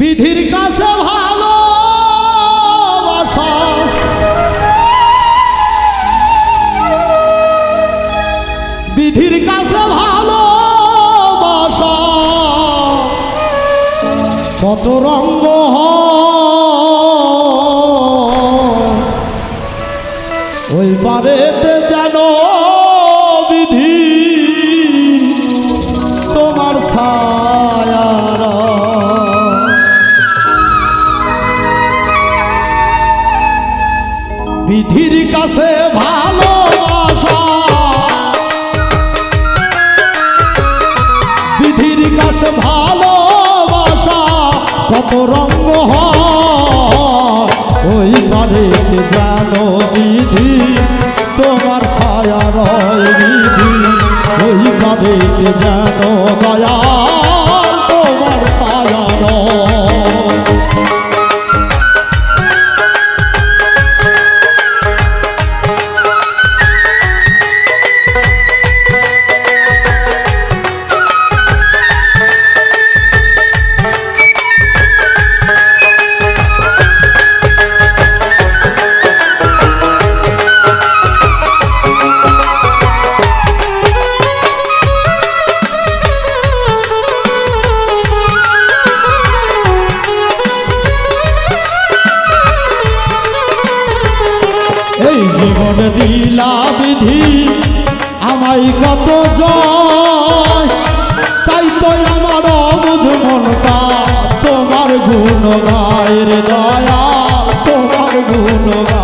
বিধির কাছে ভালো বিধির কাছে ভালো কত রঙ্গ। ওই পারেতে যেন বিধি তোমার ছায়ার বিধির কাছে ভালোবাসা। বিধির কাছে ভালোবাসা, কত রঙ্গ ওই বাড়িতে জানো বিধি, তোমার ছায়া রয় বিধি। ওই বাড়িতে জানো দয়া। আমায় কত জয়। তাই তো আমার অবুঝ মনটা তোমার গুণ গায়ের দয়া, তোমার গুণ গায়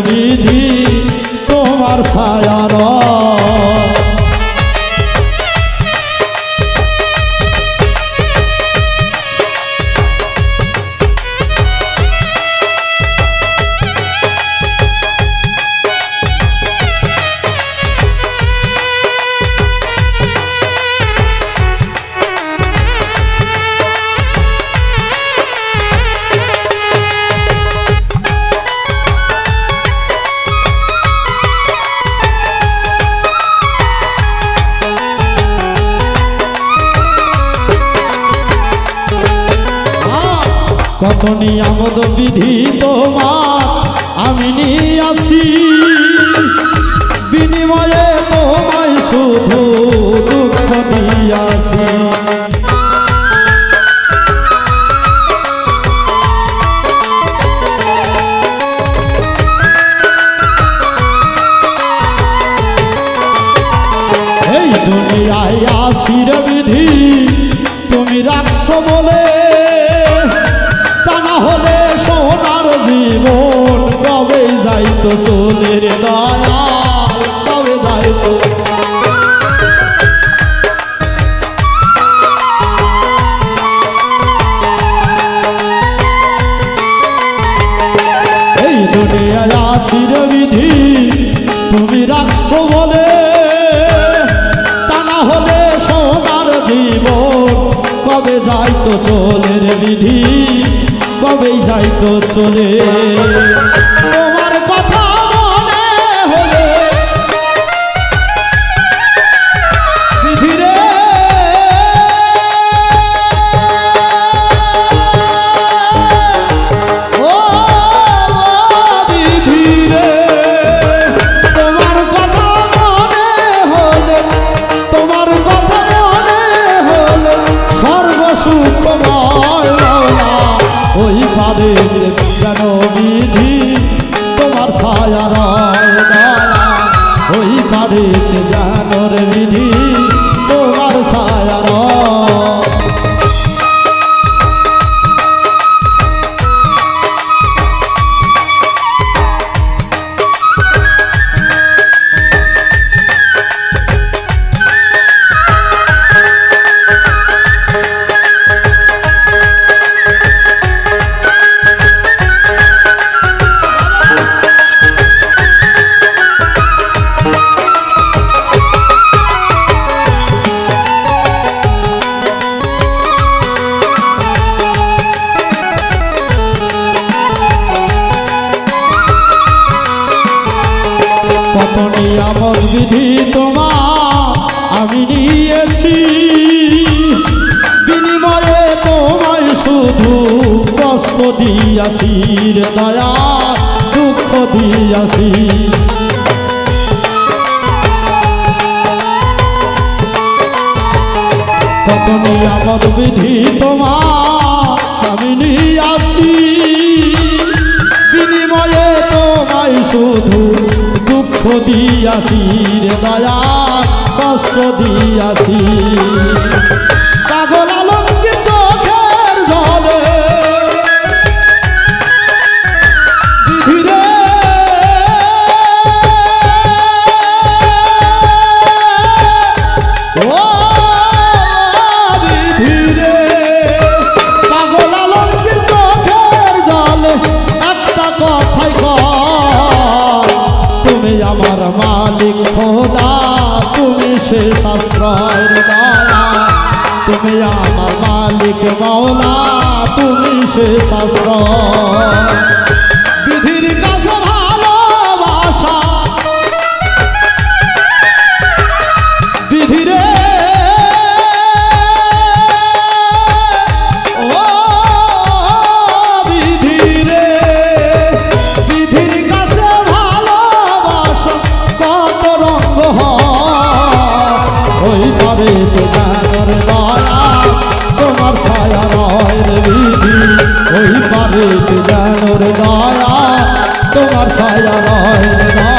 বিধি তোমার ছায়ার নিয়ামত বিধি তোমার। আমি আসি। বিনিময়ে তোমায় শুধু দুঃখ দিয়াছি এই দুনিয়ায় আসির বিধি তুমি রাখছো বলে জীবন, কবে যাইতো সোনের দয়া কবে যাইতো? এই দুনিয়ায় আছির বিধি, তুমি রাখছো বলে। তা হলে জীবন, কবে যাইতো চলে রে বিধি? কবে যাইতো চলে। তোমার কথা মনে হলে বিধি রে ও বিধি রে তোমার কথা মনে হলে, তোমার কথা মনে হলে সর্বসুখময় মাওলা দিয়াছি রে দয়া, দুঃখ দিয়াছি কত নিয়ামত বিধি তোমার আমি নিয়াছি বিনিময়ে তোমায় শুধু দুঃখ দিয়াছি রে দয়া, কষ্ট দিয়াছি পাগল শেষ আশ্রয়ের দয়া তুমি আমার মালিক মাওলা তুমি শেষ আশ্রয় ছায়া নয়